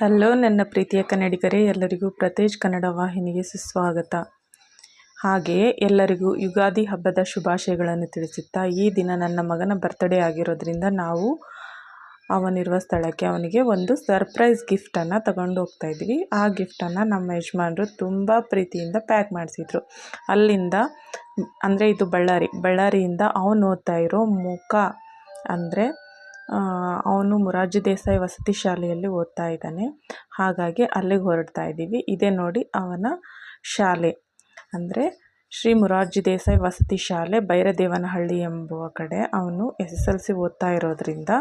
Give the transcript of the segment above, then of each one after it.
Hello ನನ್ನ ಪ್ರೀತಿಯ ಕನ್ನಡಿಗರೇ, ಎಲ್ಲರಿಗೂ ಪ್ರತೇಜ್ ಕನ್ನಡ ವಾಹಿನಿಗೆ ಸುಸ್ವಾಗತ. ಹಾಗೆಯೇ ಎಲ್ಲರಿಗೂ ಯುಗಾದಿ ಹಬ್ಬದ ಶುಭಾಶಯಗಳನ್ನು ತಿಳಿಸುತ್ತಾ ಈ ದಿನ ನನ್ನ ಮಗನ ಬರ್ತ್ಡೇ ಆಗಿರೋದ್ರಿಂದ ನಾವು ಅವನಿರುವ ಸ್ಥಳಕ್ಕೆ ಅವನಿಗೆ ಒಂದು ಸರ್ಪ್ರೈಸ್ ಗಿಫ್ಟನ್ನು ತಗೊಂಡು ಹೋಗ್ತಾ ಇದ್ವಿ. ಆ ಗಿಫ್ಟನ್ನು ನಮ್ಮ ಯಜಮಾನರು ತುಂಬ ಪ್ರೀತಿಯಿಂದ ಪ್ಯಾಕ್ ಮಾಡಿಸಿದ್ರು. ಅಲ್ಲಿಂದ, ಅಂದರೆ ಇದು ಬಳ್ಳಾರಿ, ಬಳ್ಳಾರಿಯಿಂದ ಅವನು ಓದ್ತಾ ಇರೋ ಮುಖ ಅಂದರೆ ಅವನು ಮೊರಾರ್ಜಿ ದೇಸಾಯಿ ವಸತಿ ಶಾಲೆಯಲ್ಲಿ ಓದ್ತಾ ಇದ್ದಾನೆ. ಹಾಗಾಗಿ ಅಲ್ಲಿಗೆ ಹೊರಡ್ತಾ ಇದ್ದೀವಿ. ಇದೇ ನೋಡಿ ಅವನ ಶಾಲೆ. ಅಂದರೆ ಶ್ರೀ ಮೊರಾರ್ಜಿ ದೇಸಾಯಿ ವಸತಿ ಶಾಲೆ ಬೈರದೇವನಹಳ್ಳಿ ಎಂಬುವ ಕಡೆ ಅವನು ಎಸ್ ಎಸ್ ಎಲ್ ಸಿ ಓದ್ತಾ ಇರೋದ್ರಿಂದ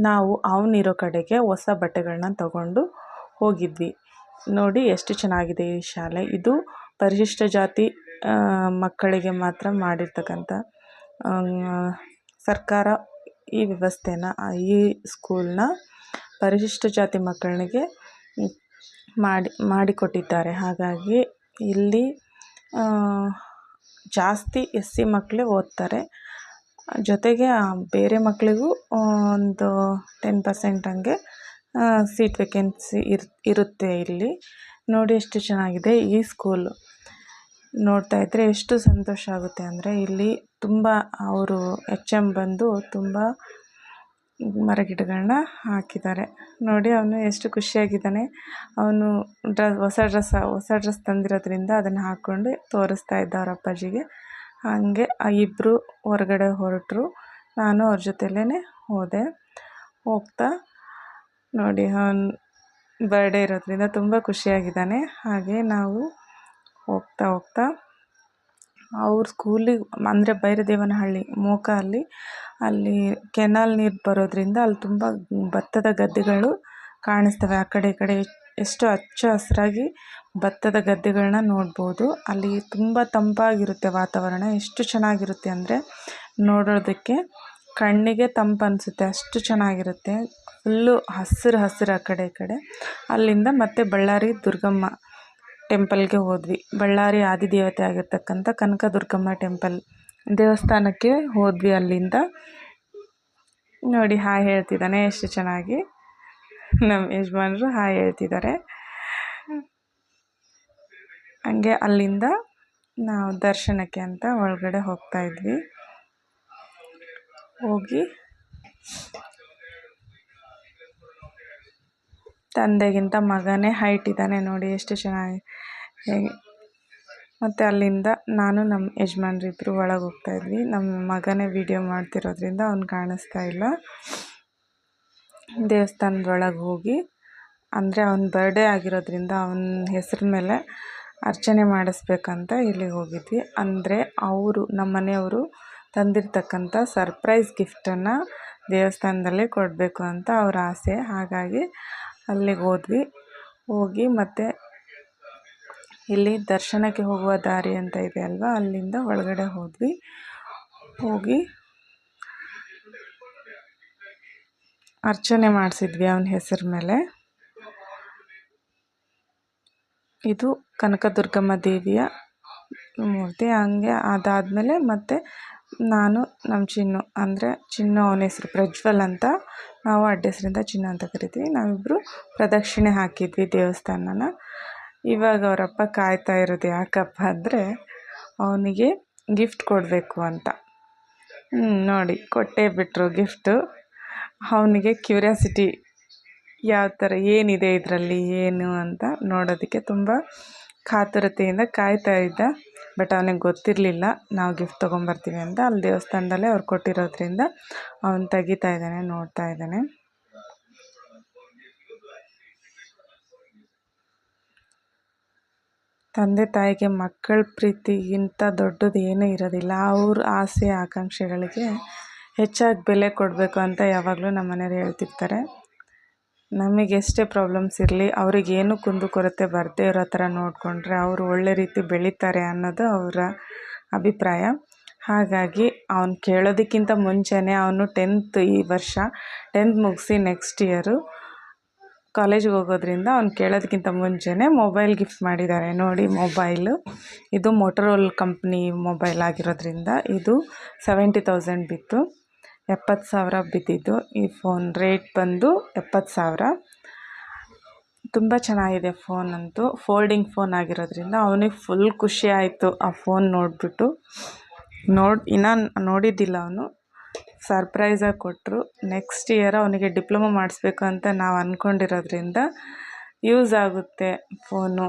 ನಾವು ಅವನಿರೋ ಕಡೆಗೆ ಹೊಸ ಬಟ್ಟೆಗಳನ್ನ ತಗೊಂಡು ಹೋಗಿದ್ವಿ. ನೋಡಿ ಎಷ್ಟು ಚೆನ್ನಾಗಿದೆ ಈ ಶಾಲೆ. ಇದು ಪರಿಶಿಷ್ಟ ಜಾತಿ ಮಕ್ಕಳಿಗೆ ಮಾತ್ರ ಮಾಡಿರ್ತಕ್ಕಂಥ ಸರ್ಕಾರ ಈ ವ್ಯವಸ್ಥೆನ, ಈ ಸ್ಕೂಲ್ನ ಪರಿಶಿಷ್ಟ ಜಾತಿ ಮಕ್ಕಳಿಗೆ ಮಾಡಿ, ಮಾಡಿಕೊಟ್ಟಿದ್ದಾರೆ. ಹಾಗಾಗಿ ಇಲ್ಲಿ ಜಾಸ್ತಿ ಎಸ್ ಸಿ ಮಕ್ಕಳೇ ಓದ್ತಾರೆ. ಜೊತೆಗೆ ಬೇರೆ ಮಕ್ಕಳಿಗೂ ಒಂದು ಟೆನ್ ಪರ್ಸೆಂಟ್ ಹಂಗೆ ಸೀಟ್ ವೇಕೆನ್ಸಿ ಇರ್, ಇರುತ್ತೆ ಇಲ್ಲಿ. ನೋಡಿ ಎಷ್ಟು ಚೆನ್ನಾಗಿದೆ ಈ ಸ್ಕೂಲು ನೋಡ್ತಾ ಇದ್ದರೆ ಎಷ್ಟು ಸಂತೋಷ ಆಗುತ್ತೆ ಅಂದರೆ ಇಲ್ಲಿ ತುಂಬ ಅವರು ಎಚ್ ಎಂ ಬಂದು ತುಂಬ ಮರಗಿಡಗಳನ್ನ ಹಾಕಿದ್ದಾರೆ. ನೋಡಿ, ಅವನು ಎಷ್ಟು ಖುಷಿಯಾಗಿದ್ದಾನೆ. ಅವನು ಡ್ರ, ಹೊಸ ಡ್ರೆಸ್ ಹೊಸ ಡ್ರೆಸ್ ತಂದಿರೋದ್ರಿಂದ ಅದನ್ನು ಹಾಕ್ಕೊಂಡು ತೋರಿಸ್ತಾ ಇದ್ದ ಅವ್ರ ಅಪ್ಪಾಜಿಗೆ. ಹಾಗೆ ಆ ಇಬ್ಬರು ಹೊರಗಡೆ ಹೊರಟರು. ನಾನು ಅವ್ರ ಜೊತೆಲೇ ಹೋದೆ. ಹೋಗ್ತಾ ನೋಡಿ, ಅವನು ಬರ್ಡೇ ಇರೋದ್ರಿಂದ ತುಂಬ ಖುಷಿಯಾಗಿದ್ದಾನೆ. ಹಾಗೆ ನಾವು ಹೋಗ್ತಾ ಹೋಗ್ತಾ ಅವ್ರ ಸ್ಕೂಲಿಗೆ, ಅಂದರೆ ಭೈರದೇವನಹಳ್ಳಿ, ಮೋಕ ಅಲ್ಲಿ ಅಲ್ಲಿ ಕೆನಾಲ್ ನೀರು ಬರೋದರಿಂದ ಅಲ್ಲಿ ತುಂಬ ಭತ್ತದ ಗದ್ದೆಗಳು ಕಾಣಿಸ್ತವೆ. ಆ ಕಡೆ, ಈ ಕಡೆ ಎಷ್ಟು ಹಚ್ಚ ಹಸಿರಾಗಿ ಭತ್ತದ ಗದ್ದೆಗಳನ್ನ ನೋಡ್ಬೋದು. ಅಲ್ಲಿ ತುಂಬ ತಂಪಾಗಿರುತ್ತೆ ವಾತಾವರಣ. ಎಷ್ಟು ಚೆನ್ನಾಗಿರುತ್ತೆ ಅಂದರೆ ನೋಡೋದಕ್ಕೆ ಕಣ್ಣಿಗೆ ತಂಪು ಅನಿಸುತ್ತೆ. ಅಷ್ಟು ಚೆನ್ನಾಗಿರುತ್ತೆ. ಫುಲ್ಲು ಹಸಿರು ಹಸಿರು ಆ ಕಡೆ, ಈ ಕಡೆ. ಅಲ್ಲಿಂದ ಮತ್ತೆ ಬಳ್ಳಾರಿ, ದುರ್ಗಮ್ಮ ಟೆಂಪಲ್ಗೆ ಹೋದ್ವಿ. ಬಳ್ಳಾರಿ ಆದಿದೇವತೆ ಆಗಿರ್ತಕ್ಕಂಥ ಕನಕ ದುರ್ಗಮ್ಮ ಟೆಂಪಲ್ ದೇವಸ್ಥಾನಕ್ಕೆ ಹೋದ್ವಿ ಅಲ್ಲಿಂದ. ನೋಡಿ, ಹಾಯ್ ಹೇಳ್ತಿದ್ದಾನೆ, ಎಷ್ಟು ಚೆನ್ನಾಗಿ ನಮ್ಮ ಯಜಮಾನರು ಹಾಯ್ ಹೇಳ್ತಿದ್ದಾರೆ. ಹಂಗೆ ಅಲ್ಲಿಂದ ನಾವು ದರ್ಶನಕ್ಕೆ ಅಂತ ಒಳಗಡೆ ಹೋಗ್ತಾ ಇದ್ವಿ. ಹೋಗಿ ತಂದೆಗಿಂತ ಮಗನೇ ಹೈಟ್ ಇದ್ದಾನೆ ನೋಡಿ ಎಷ್ಟು ಚೆನ್ನಾಗಿ. ಹೇಗೆ? ಮತ್ತು ಅಲ್ಲಿಂದ ನಾನು ನಮ್ಮ ಯಜಮಾನ್ರಿಬ್ರು ಒಳಗೆ ಹೋಗ್ತಾಯಿದ್ವಿ ನಮ್ಮ ಮಗನೇ ವೀಡಿಯೋ ಮಾಡ್ತಿರೋದ್ರಿಂದ ಅವ್ನು ಕಾಣಿಸ್ತಾ ಇಲ್ಲ. ದೇವಸ್ಥಾನದೊಳಗೆ ಹೋಗಿ, ಅಂದರೆ ಅವ್ನ ಬರ್ಡೇ ಆಗಿರೋದ್ರಿಂದ ಅವನ ಹೆಸ್ರ ಮೇಲೆ ಅರ್ಚನೆ ಮಾಡಿಸ್ಬೇಕಂತ ಇಲ್ಲಿಗೆ ಹೋಗಿದ್ವಿ. ಅಂದರೆ ಅವರು, ನಮ್ಮ ಮನೆಯವರು ತಂದಿರ್ತಕ್ಕಂಥ ಸರ್ಪ್ರೈಸ್ ಗಿಫ್ಟನ್ನು ದೇವಸ್ಥಾನದಲ್ಲೇ ಕೊಡಬೇಕು ಅಂತ ಅವ್ರ ಆಸೆ. ಹಾಗಾಗಿ ಅಲ್ಲಿಗೆ ಹೋದ್ವಿ. ಹೋಗಿ ಮತ್ತೆ ಇಲ್ಲಿ ದರ್ಶನಕ್ಕೆ ಹೋಗುವ ದಾರಿ ಅಂತ ಇದೆ ಅಲ್ವಾ? ಅಲ್ಲಿಂದ ಒಳಗಡೆ ಹೋದ್ವಿ. ಹೋಗಿ ಅರ್ಚನೆ ಮಾಡಿಸಿದ್ವಿ ಅವನ ಹೆಸರ ಮೇಲೆ. ಇದು ಕನಕದುರ್ಗಮ್ಮ ದೇವಿಯ ಮೂರ್ತಿ. ಹಂಗೆ ಅದಾದಮೇಲೆ ಮತ್ತೆ ನಾನು ನಮ್ಮ ಚಿನ್ನು, ಅಂದರೆ ಚಿನ್ನು ಅವನ ಹೆಸರು ಪ್ರಜ್ವಲ್ ಅಂತ ನಾವು ಅಡ್ಡೆಸರಿಂದ ಚಿನ್ನ ಅಂತ ಕರಿತೀವಿ. ನಾವಿಬ್ಬರು ಪ್ರದಕ್ಷಿಣೆ ಹಾಕಿದ್ವಿ ದೇವಸ್ಥಾನನ. ಇವಾಗ ಅವರಪ್ಪ ಕಾಯ್ತಾ ಇರೋದು ಯಾಕಪ್ಪ ಅಂದರೆ ಅವನಿಗೆ ಗಿಫ್ಟ್ ಕೊಡಬೇಕು ಅಂತ. ನೋಡಿ, ಕೊಟ್ಟೇ ಬಿಟ್ಟರು ಗಿಫ್ಟು ಅವನಿಗೆ ಕ್ಯೂರಿಯಾಸಿಟಿ ಯಾವ ಥರ, ಏನಿದೆ ಇದರಲ್ಲಿ, ಏನು ಅಂತ ನೋಡೋದಕ್ಕೆ ತುಂಬ ಕಾತುರತೆಯಿಂದ ಕಾಯ್ತಾ ಇದ್ದ. ಬಟ್ ಅವ್ನಿಗೆ ಗೊತ್ತಿರಲಿಲ್ಲ, ನಾವು ಗಿಫ್ಟ್ ತೊಗೊಂಬರ್ತೀವಿ ಅಂತ. ಅಲ್ಲಿ ದೇವಸ್ಥಾನದಲ್ಲೇ ಅವ್ರು ಕೊಟ್ಟಿರೋದ್ರಿಂದ ಅವನು ತೆಗಿತಾ ಇದ್ದಾನೆ, ನೋಡ್ತಾ ಇದ್ದಾನೆ. ತಂದೆ ತಾಯಿಗೆ ಮಕ್ಕಳ ಪ್ರೀತಿಗಿಂತ ದೊಡ್ಡದು ಏನೂ ಇರೋದಿಲ್ಲ. ಅವ್ರ ಆಸೆ, ಆಕಾಂಕ್ಷೆಗಳಿಗೆ ಹೆಚ್ಚಾಗಿ ಬೆಲೆ ಕೊಡಬೇಕು ಅಂತ ಯಾವಾಗಲೂ ನಮ್ಮ ಮನೆಯವ್ರು ಹೇಳ್ತಿರ್ತಾರೆ. ನಮಗೆ ಎಷ್ಟೇ ಪ್ರಾಬ್ಲಮ್ಸ್ ಇರಲಿ ಕುಂದು ಕುಂದುಕೊರತೆ ಬರದೇ ಇರೋ ಥರ ನೋಡಿಕೊಂಡ್ರೆ ಅವರು ಒಳ್ಳೆ ರೀತಿ ಬೆಳೀತಾರೆ ಅನ್ನೋದು ಅವರ ಅಭಿಪ್ರಾಯ. ಹಾಗಾಗಿ ಅವ್ನು ಕೇಳೋದಕ್ಕಿಂತ ಮುಂಚೆನೇ ಅವನು ಟೆಂತ್ ಈ ವರ್ಷ ಟೆಂತ್ ಮುಗಿಸಿ ನೆಕ್ಸ್ಟ್ ಇಯರು ಕಾಲೇಜಿಗೆ ಹೋಗೋದ್ರಿಂದ ಅವ್ನು ಕೇಳೋದಕ್ಕಿಂತ ಮುಂಚೆನೇ ಮೊಬೈಲ್ ಗಿಫ್ಟ್ ಮಾಡಿದ್ದಾರೆ. ನೋಡಿ ಮೊಬೈಲು ಇದು ಮೋಟರೋಲ್ ಕಂಪ್ನಿ ಮೊಬೈಲ್ ಆಗಿರೋದ್ರಿಂದ ಇದು ಸೆವೆಂಟಿ ತೌಸಂಡ್ ಬಿತ್ತು. ಎಪ್ಪತ್ತು ಸಾವಿರ ಬಿದ್ದಿದ್ದು, ಈ ಫೋನ್ ರೇಟ್ ಬಂದು ಎಪ್ಪತ್ತು ಸಾವಿರ. ತುಂಬ ಚೆನ್ನಾಗಿದೆ ಫೋನ್ ಅಂತೂ. ಫೋಲ್ಡಿಂಗ್ ಫೋನ್ ಆಗಿರೋದ್ರಿಂದ ಅವನಿಗೆ ಫುಲ್ ಖುಷಿ ಆಯಿತು ಆ ಫೋನ್ ನೋಡಿಬಿಟ್ಟು. ನೋಡಿ, ಇನ್ನೂ ನೋಡಿದ್ದಿಲ್ಲ ಅವನು. ಸರ್ಪ್ರೈಸಾಗಿ ಕೊಟ್ಟರು ನೆಕ್ಸ್ಟ್ ಇಯರ್ ಅವನಿಗೆ ಡಿಪ್ಲೊಮೊ ಮಾಡಿಸ್ಬೇಕು ಅಂತ ನಾವು ಅಂದ್ಕೊಂಡಿರೋದ್ರಿಂದ ಯೂಸ್ ಆಗುತ್ತೆ ಫೋನು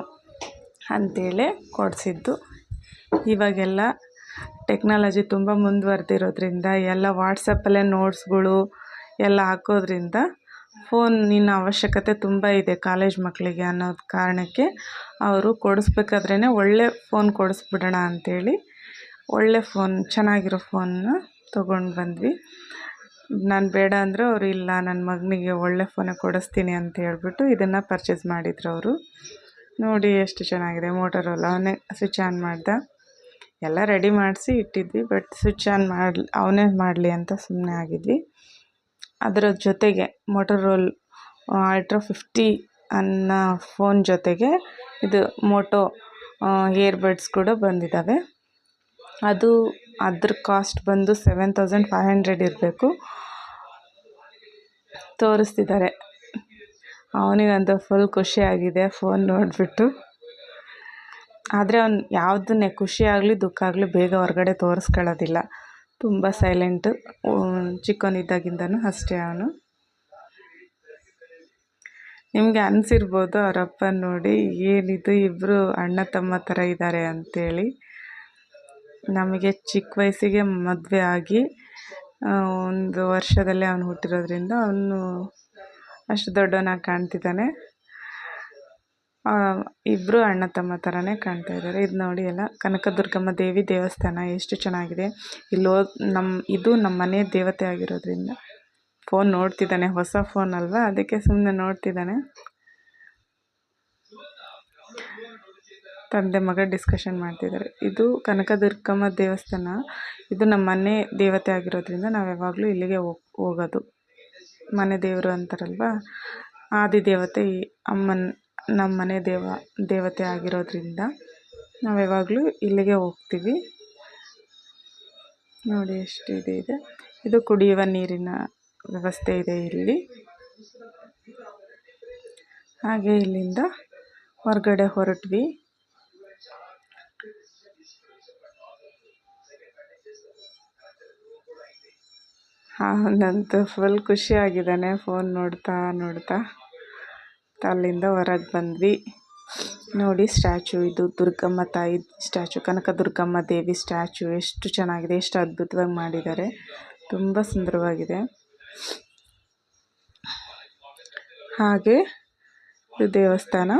ಅಂಥೇಳಿ ಕೊಡಿಸಿದ್ದು. ಇವಾಗೆಲ್ಲ ಟೆಕ್ನಾಲಜಿ ತುಂಬ ಮುಂದುವರೆದಿರೋದ್ರಿಂದ, ಎಲ್ಲ ವಾಟ್ಸಪ್ಪಲ್ಲೇ ನೋಟ್ಸ್ಗಳು ಎಲ್ಲ ಹಾಕೋದ್ರಿಂದ ಫೋನಿನ ಅವಶ್ಯಕತೆ ತುಂಬ ಇದೆ ಕಾಲೇಜ್ ಮಕ್ಕಳಿಗೆ ಅನ್ನೋದು ಕಾರಣಕ್ಕೆ ಅವರು ಕೊಡಿಸ್ಬೇಕಾದ್ರೇ ಒಳ್ಳೆ ಫೋನ್ ಕೊಡಿಸ್ಬಿಡೋಣ ಅಂಥೇಳಿ ಒಳ್ಳೆ ಫೋನ್ ಚೆನ್ನಾಗಿರೋ ಫೋನ್ನ ತೊಗೊಂಡು ಬಂದ್ವಿ. ನಾನು ಬೇಡ ಅಂದರೆ ಅವರು ಇಲ್ಲ ನನ್ನ ಮಗನಿಗೆ ಒಳ್ಳೆ ಫೋನೇ ಕೊಡಿಸ್ತೀನಿ ಅಂತ ಹೇಳ್ಬಿಟ್ಟು ಇದನ್ನು ಪರ್ಚೇಸ್ ಮಾಡಿದ್ರು ಅವರು. ನೋಡಿ ಎಷ್ಟು ಚೆನ್ನಾಗಿದೆ ಮೋಟರ್ ಅವನೇ ಸ್ವಿಚ್ ಆನ್ ಮಾಡ್ದ. ಎಲ್ಲ ರೆಡಿ ಮಾಡಿಸಿ ಇಟ್ಟಿದ್ವಿ ಬಟ್ ಸ್ವಿಚ್ ಆನ್ ಮಾಡಿ, ಅವನೇ ಮಾಡಲಿ ಅಂತ ಸುಮ್ಮನೆ ಆಗಿದ್ವಿ. ಅದರ ಜೊತೆಗೆ ಮೋಟರೋಲ್ ಅಲ್ಟ್ರಾ ಫಿಫ್ಟಿ ಅನ್ನೋ ಫೋನ್ ಜೊತೆಗೆ ಇದು ಮೋಟೋ ಇಯರ್ಬಡ್ಸ್ ಕೂಡ ಬಂದಿದ್ದಾವೆ ಅದು ಅದ್ರ ಕಾಸ್ಟ್ ಬಂದು ಸೆವೆನ್ ತೌಸಂಡ್ ಫೈವ್ ಹಂಡ್ರೆಡ್ ಇರಬೇಕು. ತೋರಿಸ್ತಿದ್ದಾರೆ. ಅವನಿಗಂತೂ ಫುಲ್ ಖುಷಿಯಾಗಿದೆ ಫೋನ್ ನೋಡಿಬಿಟ್ಟು. ಆದರೆ ಅವ್ನು ಯಾವುದನ್ನೇ ಖುಷಿ ಆಗಲಿ ದುಃಖ ಆಗಲಿ ಬೇಗ ಹೊರಗಡೆ ತೋರಿಸ್ಕೊಳ್ಳೋದಿಲ್ಲ. ತುಂಬ ಸೈಲೆಂಟು ಚಿಕ್ಕವನಿದ್ದಾಗಿಂದನೂ ಅಷ್ಟೇ ಅವನು. ನಿಮಗೆ ಅನಿಸಿರ್ಬೋದು ಅವರಪ್ಪ ನೋಡಿ ಏನಿದು ಇಬ್ಬರು ಅಣ್ಣ ತಮ್ಮ ಥರ ಇದ್ದಾರೆ ಅಂಥೇಳಿ ನಮಗೆ ಚಿಕ್ಕ ವಯಸ್ಸಿಗೆ ಮದುವೆ ಆಗಿ ಒಂದು ವರ್ಷದಲ್ಲೇ ಅವನು ಹುಟ್ಟಿರೋದ್ರಿಂದ ಅವನು ಅಷ್ಟು ದೊಡ್ಡವನಾಗಿ ಕಾಣ್ತಿದ್ದಾನೆ. ಇಬ್ಬರು ಅಣ್ಣ ತಮ್ಮ ಥರನೇ ಕಾಣ್ತಾ ಇದ್ದಾರೆ. ಇದು ನೋಡಿ ಎಲ್ಲ, ಕನಕದುರ್ಗಮ್ಮ ದೇವಿ ದೇವಸ್ಥಾನ ಎಷ್ಟು ಚೆನ್ನಾಗಿದೆ. ಇಲ್ಲಿ ನಮ್ಮ ಇದು ನಮ್ಮ ಮನೆ ದೇವತೆ ಆಗಿರೋದ್ರಿಂದ. ಫೋನ್ ನೋಡ್ತಿದ್ದಾನೆ, ಹೊಸ ಫೋನ್ ಅಲ್ವಾ? ಅದಕ್ಕೆ ಸುಮ್ಮನೆ ನೋಡ್ತಿದ್ದಾನೆ. ತಂದೆ ಮಗ ಡಿಸ್ಕಷನ್ ಮಾಡ್ತಿದ್ದಾರೆ. ಇದು ಕನಕದುರ್ಗಮ್ಮ ದೇವಸ್ಥಾನ. ಇದು ನಮ್ಮ ಮನೆ ದೇವತೆ ಆಗಿರೋದ್ರಿಂದ ನಾವು ಯಾವಾಗಲೂ ಇಲ್ಲಿಗೆ ಹೋಗ್ ಹೋಗೋದು. ಮನೆ ದೇವರು ಅಂತಾರಲ್ವ? ಆದಿದೇವತೆ ಅಮ್ಮನ ನಮ್ಮ ಮನೆ ದೇವ, ದೇವತೆ ಆಗಿರೋದರಿಂದ ನಾವು ಯಾವಾಗಲೂ ಇಲ್ಲಿಗೆ ಹೋಗ್ತೀವಿ. ನೋಡಿ ಎಷ್ಟು ಇದೆ ಇದೆ. ಇದು ಕುಡಿಯುವ ನೀರಿನ ವ್ಯವಸ್ಥೆ ಇದೆ ಇಲ್ಲಿ. ಹಾಗೆ ಇಲ್ಲಿಂದ ಹೊರಗಡೆ ಹೊರಟ್ವಿ. ಹಾಂ ನಂತು ಫುಲ್ ಖುಷಿಯಾಗಿದ್ದಾನೆ ಫೋನ್ ನೋಡ್ತಾ ನೋಡ್ತಾ. ಅಲ್ಲಿಂದ ಹೊರಗೆ ಬಂದ್ವಿ. ನೋಡಿ ಸ್ಟ್ಯಾಚು, ಇದು ದುರ್ಗಮ್ಮ ತಾಯಿ ಸ್ಟ್ಯಾಚು ಕನಕ ದುರ್ಗಮ್ಮ ದೇವಿ ಸ್ಟ್ಯಾಚು. ಎಷ್ಟು ಚೆನ್ನಾಗಿದೆ, ಎಷ್ಟು ಅದ್ಭುತವಾಗಿ ಮಾಡಿದ್ದಾರೆ. ತುಂಬ ಸುಂದರವಾಗಿದೆ. ಹಾಗೆ ಇದು ದೇವಸ್ಥಾನ.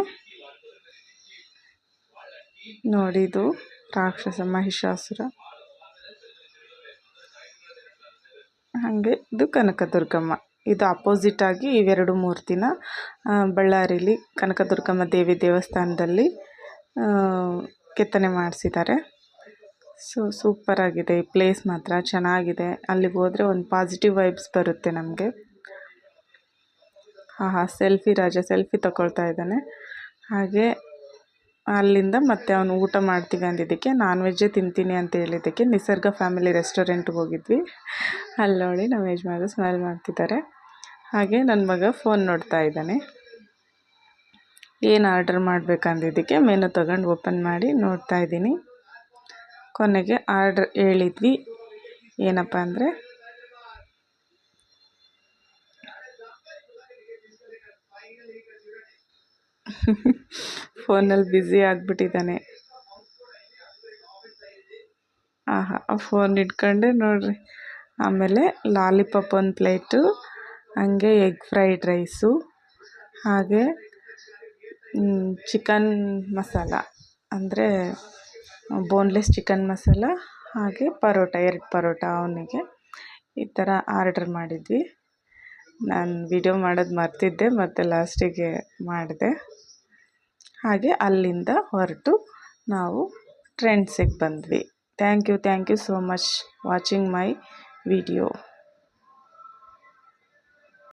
ನೋಡಿ ಇದು ರಾಕ್ಷಸ ಮಹಿಷಾಸುರ. ಹಾಗೆ ಇದು ಕನಕದುರ್ಗಮ್ಮ. ಇದು ಅಪೋಸಿಟ್ ಆಗಿ ಇವೆರಡು ಮೂರ್ತಿನ ಬಳ್ಳಾರಿಲಿ ಕನಕದುರ್ಗಮ್ಮ ದೇವಿ ದೇವಸ್ಥಾನದಲ್ಲಿ ಕೆತ್ತನೆ ಮಾಡಿಸಿದ್ದಾರೆ. ಸೊ ಸೂಪರಾಗಿದೆ ಈ ಪ್ಲೇಸ್ ಮಾತ್ರ ಚೆನ್ನಾಗಿದೆ. ಅಲ್ಲಿಗೆ ಹೋದರೆ ಒಂದು ಪಾಸಿಟಿವ್ ವೈಬ್ಸ್ ಬರುತ್ತೆ ನಮಗೆ. ಹಾಂ ಹಾಂ ಸೆಲ್ಫಿ ರಾಜ ಸೆಲ್ಫಿ ತಗೊಳ್ತಾ ಇದ್ದಾನೆ. ಹಾಗೆ ಅಲ್ಲಿಂದ ಮತ್ತೆ ಅವನು ಊಟ ಮಾಡ್ತೀವಿ ಅಂದಿದ್ದಕ್ಕೆ, ನಾನ್ ವೆಜ್ಜೇ ತಿಂತೀನಿ ಅಂತ ಹೇಳಿದ್ದಕ್ಕೆ ನಿಸರ್ಗ ಫ್ಯಾಮಿಲಿ ರೆಸ್ಟೋರೆಂಟ್ಗೆ ಹೋಗಿದ್ವಿ. ಅಲ್ಲಿ ನೋಡಿ ನಮ್ಮ ಯಜಮಾನರು ಸ್ಮೈಲ್ ಮಾಡ್ತಿದ್ದಾರೆ. ಹಾಗೆ ನನ್ನ ಮಗ ಫೋನ್ ನೋಡ್ತಾ ಇದ್ದಾನೆ. ಏನು ಆರ್ಡರ್ ಮಾಡಬೇಕಂದಿದ್ದಕ್ಕೆ ಮೆನು ತಗೊಂಡು ಓಪನ್ ಮಾಡಿ ನೋಡ್ತಾ ಇದ್ದೀನಿ. ಕೊನೆಗೆ ಆರ್ಡ್ರ್ ಹೇಳಿದ್ವಿ. ಏನಪ್ಪ ಅಂದರೆ ಫೋನಲ್ಲಿ ಬ್ಯುಸಿ ಆಗಿಬಿಟ್ಟಿದ್ದಾನೆ. ಆಹಾ ಫೋನ್ ಇಟ್ಕೊಂಡೆ ನೋಡಿರಿ. ಆಮೇಲೆ ಲಾಲಿಪಾಪ್ ಒಂದು ಪ್ಲೇಟು, ಹಂಗೆ ಎಗ್ ಫ್ರೈಡ್ ರೈಸು, ಹಾಗೆ ಚಿಕನ್ ಮಸಾಲ. ಅಂದರೆ ಬೋನ್ಲೆಸ್ ಚಿಕನ್ ಮಸಾಲ, ಹಾಗೆ ಪರೋಟ, ಎರಡು ಪರೋಟ ಅವನಿಗೆ. ಈ ಥರ ಆರ್ಡರ್ ಮಾಡಿದ್ವಿ. ನಾನು ವಿಡಿಯೋ ಮಾಡೋದು ಮರ್ತಿದ್ದೆ, ಮತ್ತು ಲಾಸ್ಟಿಗೆ ಮಾಡಿದೆ. ಹಾಗೆ ಅಲ್ಲಿಂದ ಹೊರಟು ನಾವು ಟ್ರೆಂಡ್ಸಿಗೆ ಬಂದ್ವಿ. Thank you thank you so much watching my video.